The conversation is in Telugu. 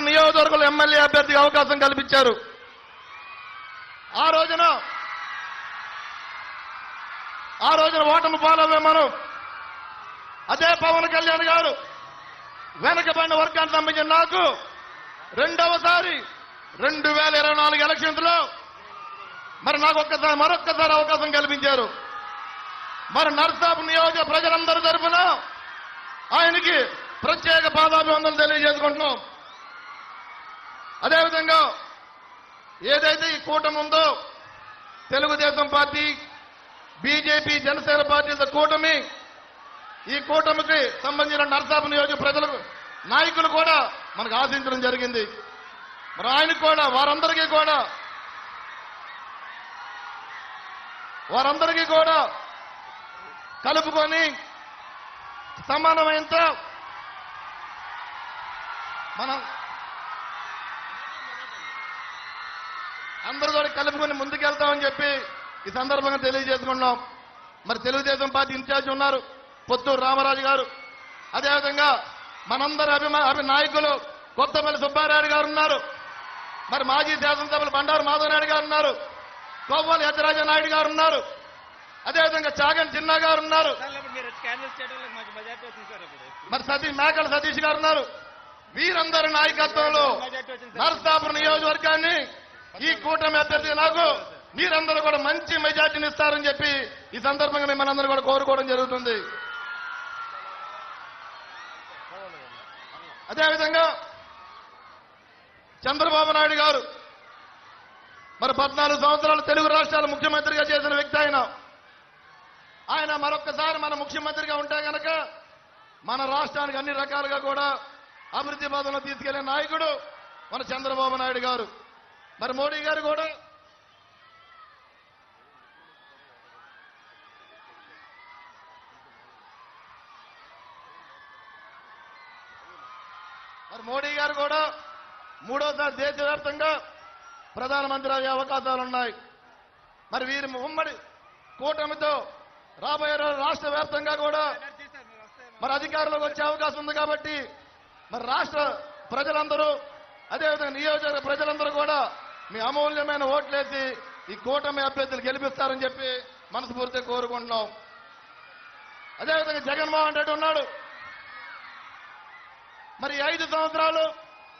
నర్సాపు నియోజకవర్గంలో ఎమ్మెల్యే అభ్యర్థికి అవకాశం కల్పించారు. ఆ రోజున ఆ రోజున ఓటమి పాలవే మనం అదే పవన్ కళ్యాణ్ గారు వెనకబడిన వర్గాన్ని సంబంధించిన నాకు రెండవసారి రెండు వేల ఇరవై నాలుగు ఎలక్షన్స్లో మరి నాకు ఒక్కసారి మరొక్కసారి అవకాశం కల్పించారు. మరి నర్సాపు నియోజక ప్రజలందరి తరఫున ఆయనకి ప్రత్యేక పాదాభివందనలు తెలియజేసుకుంటున్నాం. అదేవిధంగా ఏదైతే ఈ కూటమి ఉందో తెలుగుదేశం పార్టీ బీజేపీ జనసేన పార్టీల కూటమి ఈ కూటమికి సంబంధించిన నర్సాపు నియోజక ప్రజలకు నాయకులు కూడా మనకు ఆశించడం జరిగింది. మరి ఆయనకు కూడా వారందరికీ కూడా వారందరికీ కూడా కలుపుకొని సమానమైనంత మనం అందరూ కూడా కలుపుకొని ముందుకెళ్తామని చెప్పి ఈ సందర్భంగా తెలియజేసుకున్నాం మరి తెలుగుదేశం పార్టీ ఇన్ఛార్జ్ ఉన్నారు పొత్తూరు రామరాజు గారు. అదేవిధంగా మనందరి అభిమా అభి నాయకులు కొత్తపల్లి సుబ్బారాయుడు గారు ఉన్నారు. మరి మాజీ శాసనసభ్యులు బండారు మాధవనాయుడు గారు ఉన్నారు. కోవ్వాలి యజ్జరాజ నాయుడు గారు ఉన్నారు. అదేవిధంగా చాగన్ చిన్న గారు ఉన్నారు. మీరు సతీష్ మేకల సతీష్ గారు ఉన్నారు. వీరందరి నాయకత్వంలో నరసాపురం నియోజకవర్గాన్ని ఈ కూటమి అభ్యర్థి నాకు మీరందరూ కూడా మంచి మెజార్టీని ఇస్తారని చెప్పి ఈ సందర్భంగా మిమ్మల్ని అందరూ కూడా కోరుకోవడం జరుగుతుంది. అదేవిధంగా చంద్రబాబు నాయుడు గారు మరి పద్నాలుగు సంవత్సరాలు తెలుగు రాష్ట్రాల ముఖ్యమంత్రిగా చేసిన వ్యక్తి ఆయన. ఆయన మరొక్కసారి మన ముఖ్యమంత్రిగా ఉంటే గనక మన రాష్ట్రానికి అన్ని రకాలుగా కూడా అభివృద్ధి పదంలో తీసుకెళ్ళే నాయకుడు మన చంద్రబాబు నాయుడు గారు. మరి మోడీ గారు కూడా మరి మోడీ గారు కూడా మూడోసారి దేశవ్యాప్తంగా ప్రధానమంత్రి అయ్యే అవకాశాలు ఉన్నాయి. మరి వీరి ఉమ్మడి కూటమితో రాబోయే రోజు రాష్ట్ర వ్యాప్తంగా కూడా మరి అధికారంలోకి వచ్చే అవకాశం ఉంది కాబట్టి మరి రాష్ట్ర ప్రజలందరూ అదేవిధంగా నియోజకవర్గ ప్రజలందరూ కూడా మీ అమూల్యమైన ఓట్లేసి ఈ కూటమి అభ్యర్థులు గెలిపిస్తారని చెప్పి మనస్ఫూర్తిగా కోరుకుంటున్నాం. అదేవిధంగా జగన్మోహన్ రెడ్డి ఉన్నాడు. మరి ఐదు సంవత్సరాలు